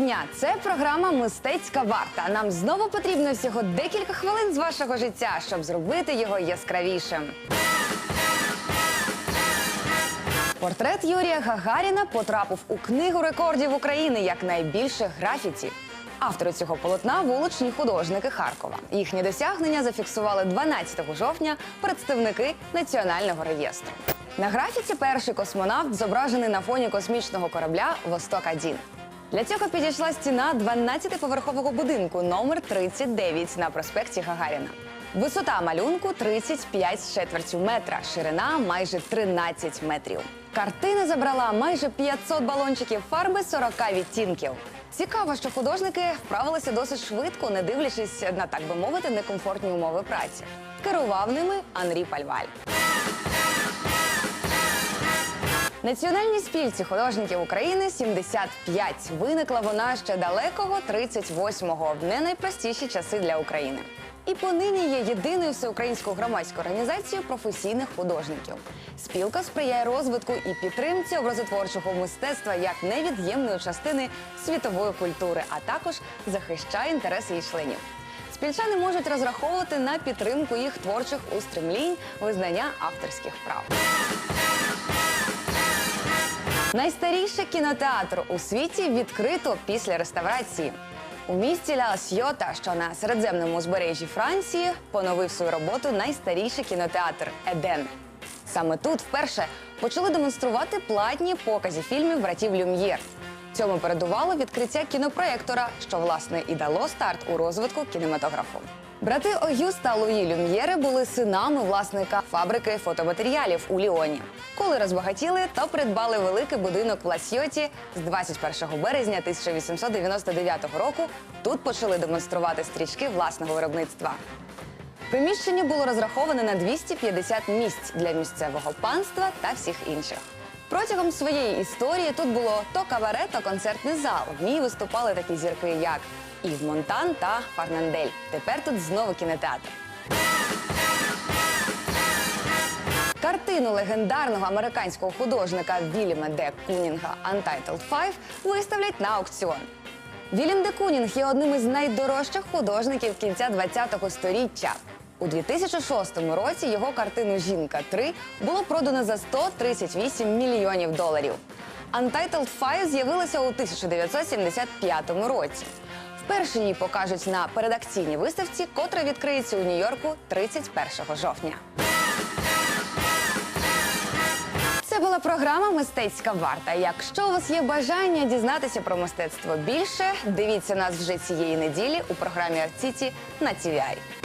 дня! Це програма Мистецька варта. Нам знову потрібно всього декілька хвилин з вашого життя, щоб зробити його яскравішим. Портрет Юрія Гагаріна потрапив у книгу рекордів України як найбільше графіті. Автори цього полотна вуличні художники Харкова. Їхні досягнення зафіксували 12 жовтня представники національного реєстру. На графіці перший космонавт зображений на фоні космічного корабля Восток-1. Для цього підійшла стіна 12-поверхового будинку номер 39 на проспекті Гагаріна. Висота малюнку 35 з четвертю метра, ширина майже 13 метрів. Картина забрала майже 500 балончиків фарби 40 відтінків. Цікаво, що художники вправилися досить швидко, не дивлячись на так би мовити некомфортні умови праці. Керував ними Анрі Пальваль. Національній спільці художників України 75. Виникла вона ще далекого 38-го, в не найпростіші часи для України. І понині є єдиною всеукраїнською громадською організацією професійних художників. Спілка сприяє розвитку і підтримці образотворчого мистецтва як невід'ємної частини світової культури, а також захищає інтереси її членів. Спільчани можуть розраховувати на підтримку їх творчих устремлінь, визнання авторських прав. Найстаріший кінотеатр у світі відкрито після реставрації. У місті Ла Сьота, що на середземному узбережжі Франції, поновив свою роботу найстаріший кінотеатр Еден. Саме тут вперше почали демонструвати платні покази фільмів братів Люм'єр. Цьому передувало відкриття кінопроєктора, що власне і дало старт у розвитку кінематографу. Брати Огюст та Луї Люм'єри були синами власника фабрики фотоматеріалів у Ліоні. Коли розбагатіли, то придбали великий будинок в Ласьйоті з 21 березня 1899 року. Тут почали демонструвати стрічки власного виробництва. Приміщення було розраховане на 250 місць для місцевого панства та всіх інших. Протягом своєї історії тут було то кабаре, то концертний зал. В ній виступали такі зірки, як Ів Монтан та Фарнандель. Тепер тут знову кінотеатр. Картину легендарного американського художника Вільяма Де Кунінга Untitled Five виставлять на аукціон. Вільям Де Кунінг є одним із найдорожчих художників кінця ХХ століття. У 2006 році його картину Жінка 3 було продано за 138 мільйонів доларів. Untitled Five з'явилася у 1975 році. Вперше її покажуть на передакційній виставці, котра відкриється у Нью-Йорку 31 жовтня. Це була програма Мистецька варта. Якщо у вас є бажання дізнатися про мистецтво більше, дивіться нас вже цієї неділі у програмі Артіті на TVI.